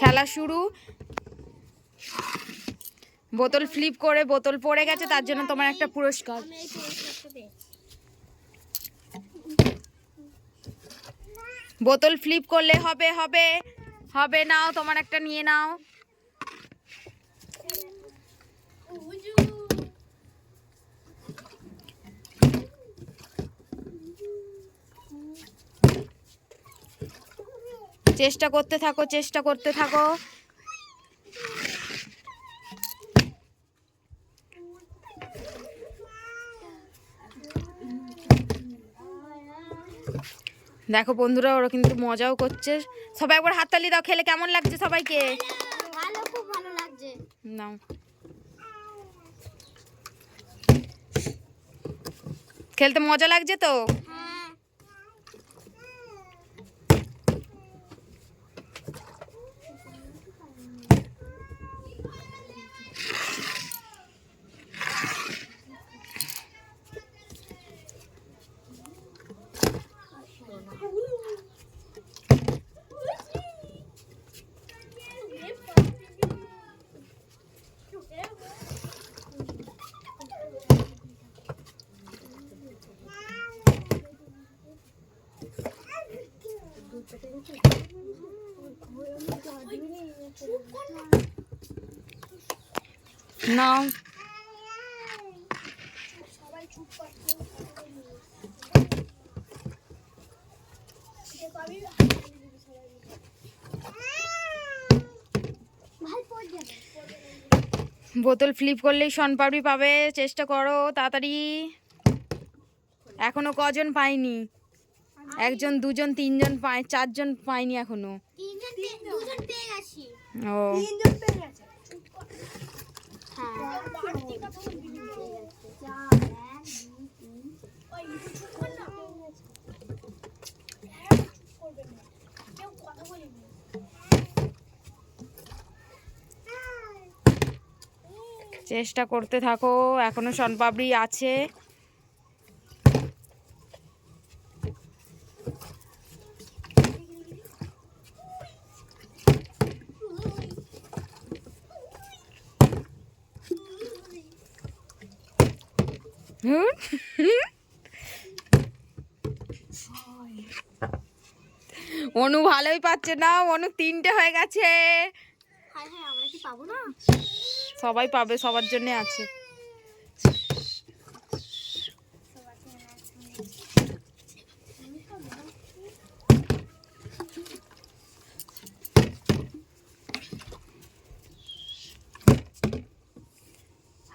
খেলা শুরু। বোতল ফ্লিপ করে বোতল পড়ে গেছে, তার জন্য তোমার একটা পুরস্কার। বোতল ফ্লিপ করলে হবে হবে হবে, নাও তোমার একটা নিয়ে নাও। চেষ্টা করতে থাকো চেষ্টা করতে থাকো। দেখো বন্ধুরা ওরা কিন্তু মজাও করছে। সবাই একবার হাততালি দাও খেলে কেমন লাগছে সবাইকে? ভালো খুব ভালো লাগছে। নাও। খেলতে মজা লাগছে তো? নাও বোতল ফ্লিপ করলেই শনপাপড়ি পাবে চেষ্টা করো তাড়াতাড়ি। এখনও কজন পাইনি? একজন দুজন তিনজন পায় চারজন পাইনি এখনও। ও। তিনজন পেয়ে গেছে। চেষ্টা করতে থাকো এখনও সনপাবড়ি আছে। অনু ভালোই পাচ্ছে না অনু তিনটে হয়ে গেছে। সবাই পাবে সবার জন্য আছে।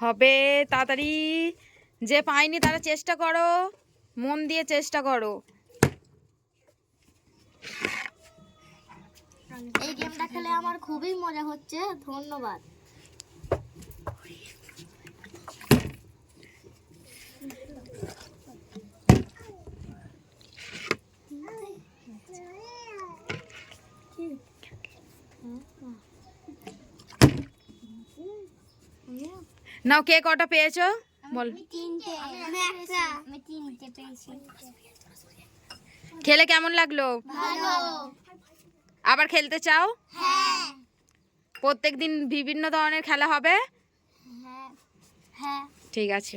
হবে তাড়াতাড়ি। যে পায়নি তারা চেষ্টা করো মন দিয়ে চেষ্টা করো। এই গেমটা খেলে আমার খুবই মজা হচ্ছে ধন্যবাদ। নাও কে কটা পেয়েছ? বল। খেলে কেমন লাগল? ভালো। আবার খেলতে চাও? হ্যাঁ। প্রত্যেক দিন বিভিন্ন ধরনের খেলা হবে? হ্যাঁ। হ্যাঁ। ঠিক আছে।